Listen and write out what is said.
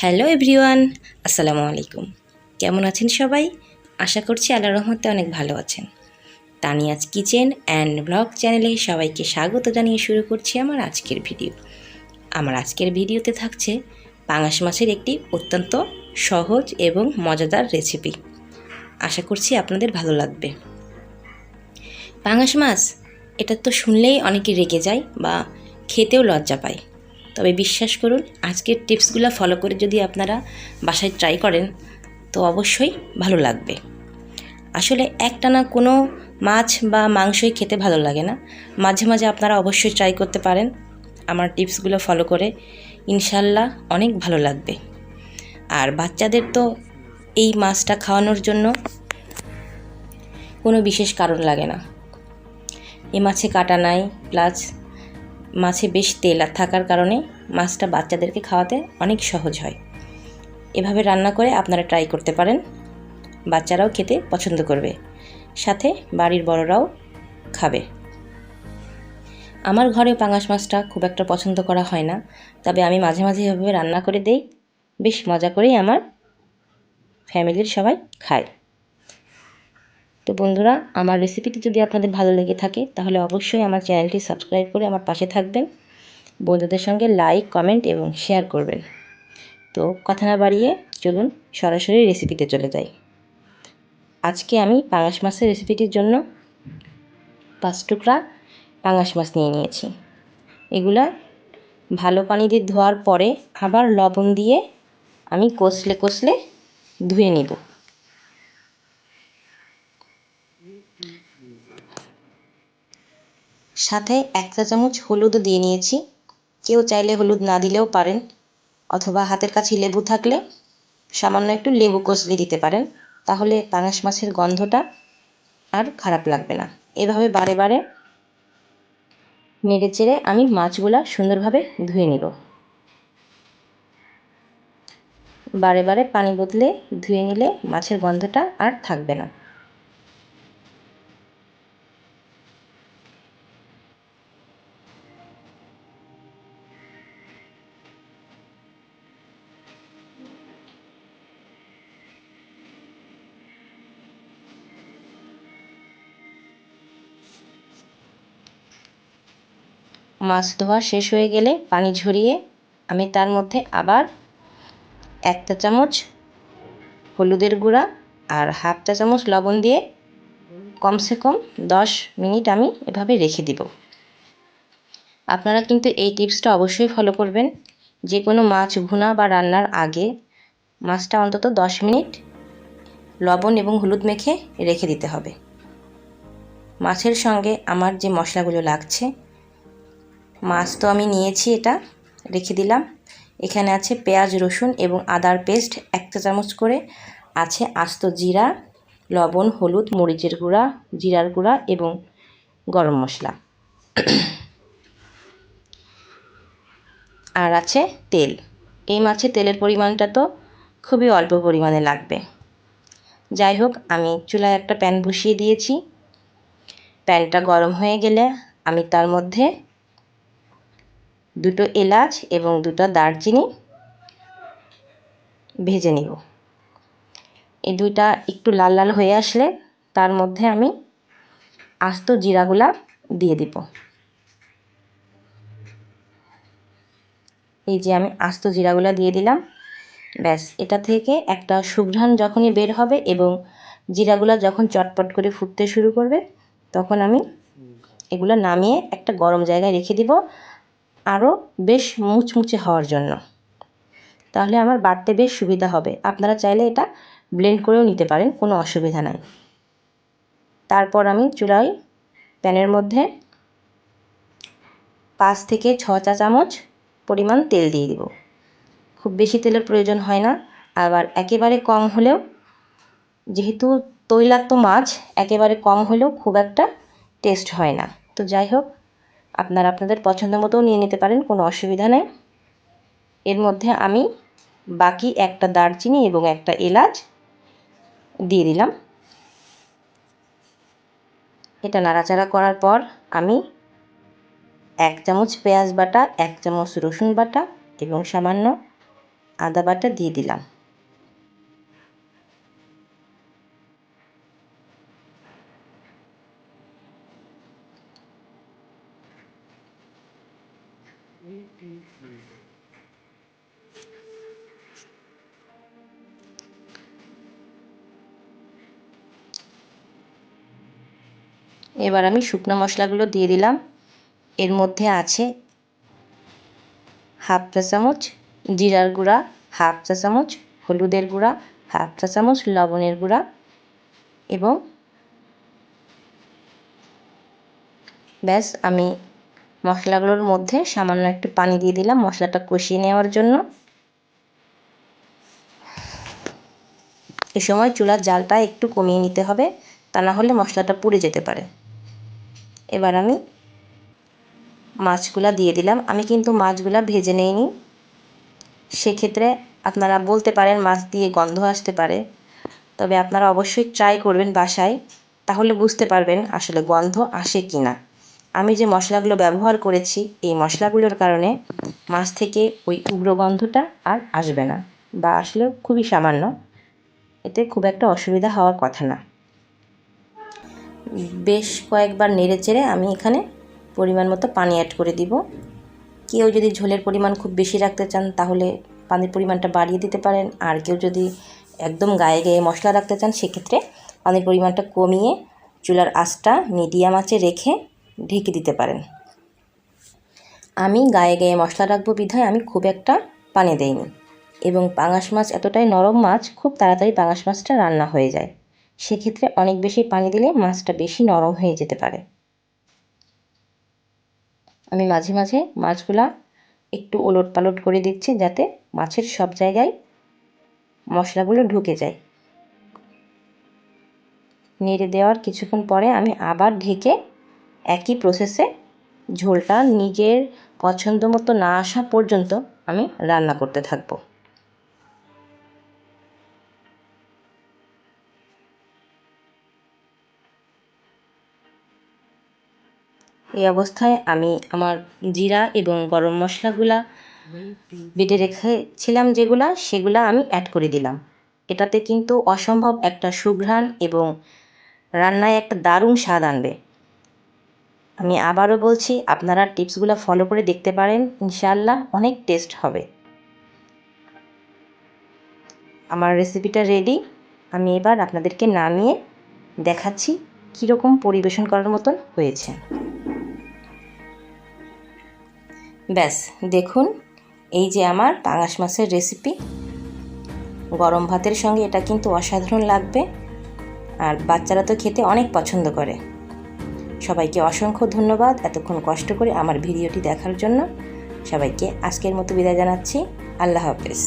Hello everyone, আসসালামু আলাইকুম। কেমন আছেন সবাই? আশা করছি আল্লাহ রহমতে অনেক ভালো আছেন। তানিয়াজ কিচেন অ্যান্ড ব্লগ চ্যানেলে সবাইকে স্বাগত জানিয়ে শুরু করছি আমার আজকের ভিডিও। আমার আজকের ভিডিওতে থাকছে পাঙাশ মাছের একটি অত্যন্ত সহজ এবং মজাদার রেসিপি আশা করছি আপনাদের ভালো লাগবে। পাঙাশ মাছ, এটা তো শুনলেই অনেকে রেগে যায় বা খেতেও লজ্জা পায়। তবে বিশ্বাস করুন, আজকের টিপসগুলো ফলো করে যদি আপনারা বাসায় ট্রাই করেন, তো অবশ্যই ভালো লাগবে। আসলে একটানা কোনো মাছ বা মাংসই খেতে ভালো লাগে না। মাঝে মাঝে আপনারা অবশ্যই ট্রাই করতে পারেন। আমার টিপসগুলো ফলো করে ইনশাল্লাহ অনেক ভালো লাগবে। আর বাচ্চাদের তো এই মাছটা খাওয়ানোর জন্য কোনো বিশেষ কারণ লাগে না। এ মাছে কাটা নাই প্লাস মাছে বেশ তেল আর থাকার কারণে মাছটা বাচ্চাদেরকে খাওয়াতে অনেক সহজ হয়। এভাবে রান্না করে আপনারা ট্রাই করতে পারেন। বাচ্চারাও খেতে পছন্দ করবে। সাথে বাড়ির বড়রাও খাবে। আমার ঘরে পাঙাশ মাছটা খুব একটা পছন্দ করা হয় না, তবে আমি মাঝে মাঝে এভাবে রান্না করে দেই। বেশ মজা করেই আমার ফ্যামিলির সবাই খায়। তো বন্ধুরা, আমার রেসিপিটি যদি আপনাদের ভালো লেগে থাকে, তাহলে অবশ্যই আমার চ্যানেলটি সাবস্ক্রাইব করে আমার পাশে থাকবেন। বন্ধুদের সঙ্গে লাইক কমেন্ট এবং শেয়ার করবেন। তো কথা না বাড়িয়ে চলুন সরাসরি রেসিপিতে চলে যাই। আজকে আমি পাঙাশ মাছের রেসিপিটির জন্য পাঁচ টুকরা পাঙাশ মাছ নিয়ে নিয়েছি। এগুলা ভালো পানি দিয়ে ধোয়ার পরে আবার লবণ দিয়ে আমি কষলে কষলে ধুয়ে নিব। সাথে এক চা চামচ হলুদও দিয়ে নিয়েছি। কেউ চাইলে হলুদ না দিলেও পারেন, অথবা হাতের কাছে লেবু থাকলে সামান্য একটু লেবু কষলে দিতে পারেন। তাহলে পাঙাশ মাছের গন্ধটা আর খারাপ লাগবে না। এভাবে বারে বারে নেড়ে চেড়ে আমি মাছগুলা সুন্দরভাবে ধুয়ে নেব। বারে বারে পানি বদলে ধুয়ে নিলে মাছের গন্ধটা আর থাকবে না। মাছ ধোয়া শেষ হয়ে গেলে পানি ঝরিয়ে আমি তার মধ্যে আবার একটা চামচ হলুদের গুঁড়া আর হাফ চা চামচ লবণ দিয়ে কমসে কম দশ মিনিট আমি এভাবে রেখে দিব। আপনারা কিন্তু এই টিপসটা অবশ্যই ফলো করবেন। যে কোনো মাছ ভুনা বা রান্নার আগে মাছটা অন্তত দশ মিনিট লবণ এবং হলুদ মেখে রেখে দিতে হবে। মাছের সঙ্গে আমার যে মশলাগুলো লাগছে মাছ তো আমি নিয়েছি এটা, রেখে দিলাম। এখানে আছে পেঁয়াজ, রসুন এবং আদার পেস্ট, এক চা চামচ করে। আছে আস্ত জিরা, লবণ, হলুদ, মরিচের গুঁড়া, জিরার গুঁড়া এবং গরম মশলা। আর আছে তেল। এই মাছে তেলের পরিমাণটা তো খুবই অল্প পরিমাণে লাগবে। যাই হোক, আমি চুলায় একটা প্যান বসিয়ে দিয়েছি। প্যানটা গরম হয়ে গেলে আমি তার মধ্যে দুটো এলাচ এবং দুটো দারচিনি ভেজে নিব। এই দুইটা একটু লাল লাল হয়ে আসলে তার মধ্যে আমি আস্ত জিরাগুলা দিয়ে দিব। এই যে আমি আস্ত জিরাগুলা দিয়ে দিলাম। ব্যাস, এটা থেকে একটা সুঘ্রাণ যখনই বের হবে এবং জিরাগুলা যখন চটপট করে ফুটতে শুরু করবে, তখন আমি এগুলো নামিয়ে একটা গরম জায়গায় রেখে দিব। আরও বেশ মুচমুচে হওয়ার জন্য। তাহলে আমার বাড়তে বেশ সুবিধা হবে। আপনারা চাইলে এটা ব্লেন্ড করেও নিতে পারেন, কোনো অসুবিধা নাই। তারপর আমি চুলায় প্যানের মধ্যে পাঁচ থেকে ছ চা চামচ পরিমাণ তেল দিয়ে দিব। খুব বেশি তেলের প্রয়োজন হয় না, আবার একেবারে কম হলেও, যেহেতু তৈলাক্ত মাছ, একেবারে কম হলেও খুব একটা টেস্ট হয় না। তো যাই হোক আপনারা আপনাদের পছন্দ মতো নিয়ে নিতে পারেন, কোনো অসুবিধা নেই। এর মধ্যে আমি বাকি একটা দারচিনি এবং একটা এলাচ দিয়ে দিলাম। এটা নাড়াচাড়া করার পর আমি এক চামচ পেঁয়াজ বাটা, এক চামচ রসুন বাটা এবং সামান্য আদা বাটা দিয়ে দিলাম। এবার আমি শুকনো মশলাগুলো দিয়ে দিলাম। এর মধ্যে আছে হাফ চা চামচ জিরার গুঁড়া, হাফ চা চামচ হলুদের গুঁড়া, হাফ চা চামচ লবণের গুঁড়া এবং ব্যাস আমি মশলাগুলোর মধ্যে সামান্য একটু পানি দিয়ে দিলাম মশলাটা কষিয়ে নেওয়ার জন্য। এ সময় চুলার জালটা একটু কমিয়ে নিতে হবে, তা না হলে মশলাটা পুড়ে যেতে পারে। এবার আমি মাছগুলা দিয়ে দিলাম। আমি কিন্তু মাছগুলা ভেজে নেইনি। সেক্ষেত্রে আপনারা বলতে পারেন মাছ দিয়ে গন্ধ আসতে পারে। তবে আপনারা অবশ্যই ট্রাই করবেন বাসায়, তাহলে বুঝতে পারবেন আসলে গন্ধ আসে কি না আমি যে মশলাগুলো ব্যবহার করেছি, এই মশলাগুলোর কারণে মাছ থেকে ওই উগ্র গন্ধটা আর আসবে না বা আসলেও খুবই সামান্য। এতে খুব একটা অসুবিধা হওয়ার কথা না। বেশ কয়েকবার নেড়ে চেড়ে আমি এখানে পরিমাণ মতো পানি অ্যাড করে দিব। কেউ যদি ঝোলের পরিমাণ খুব বেশি রাখতে চান, তাহলে পানির পরিমাণটা বাড়িয়ে দিতে পারেন। আর কেউ যদি একদম গায়ে গায়ে মশলা রাখতে চান, সেক্ষেত্রে পানির পরিমাণটা কমিয়ে চুলার আঁচটা মিডিয়াম আঁচে রেখে ঢেকে দিতে পারেন। আমি গায়ে গায়ে মশলা রাখব বিধায় আমি খুব একটা পানি দেইনি। এবং পাঙাশ মাছ এতটাই নরম মাছ, খুব তাড়াতাড়ি পাঙাশ মাছটা রান্না হয়ে যায়। সেক্ষেত্রে অনেক বেশি পানি দিলে মাছটা বেশি নরম হয়ে যেতে পারে। আমি মাঝে মাঝে মাছগুলা একটু ওলট পালট করে দিচ্ছি যাতে মাছের সব জায়গায় মশলাগুলো ঢুকে যায়। নেড়ে দেওয়ার কিছুক্ষণ পরে আমি আবার ঢেকে একই প্রসেসে ঝোলটা নিজের পছন্দ মতো না আসা পর্যন্ত আমি রান্না করতে থাকব। এই অবস্থায় আমি আমার জিরা এবং গরম মশলাগুলা বেটে রেখেছিলাম যেগুলা, সেগুলা আমি অ্যাড করে দিলাম। এটাতে কিন্তু অসম্ভব একটা সুঘ্রাণ এবং রান্নায় একটা দারুণ স্বাদ আনবে। আমি আবারও বলছি, আপনারা টিপসগুলো ফলো করে দেখতে পারেন ইনশাল্লাহ অনেক টেস্ট হবে। আমার রেসিপিটা রেডি আমি এবার আপনাদেরকে নামিয়ে দেখাচ্ছি কীরকম পরিবেশন করার মতন হয়েছে। ব্যাস, দেখুন, এই যে আমার পাঙাশ মাছের রেসিপি গরম ভাতের সঙ্গে এটা কিন্তু অসাধারণ লাগবে। আর বাচ্চারা তো খেতে অনেক পছন্দ করে। সবাইকে অসংখ্য ধন্যবাদ এতক্ষণ কষ্ট করে আমার ভিডিওটি দেখার জন্য। সবাইকে আজকের মতো বিদায় জানাচ্ছি। আল্লাহ হাফেজ।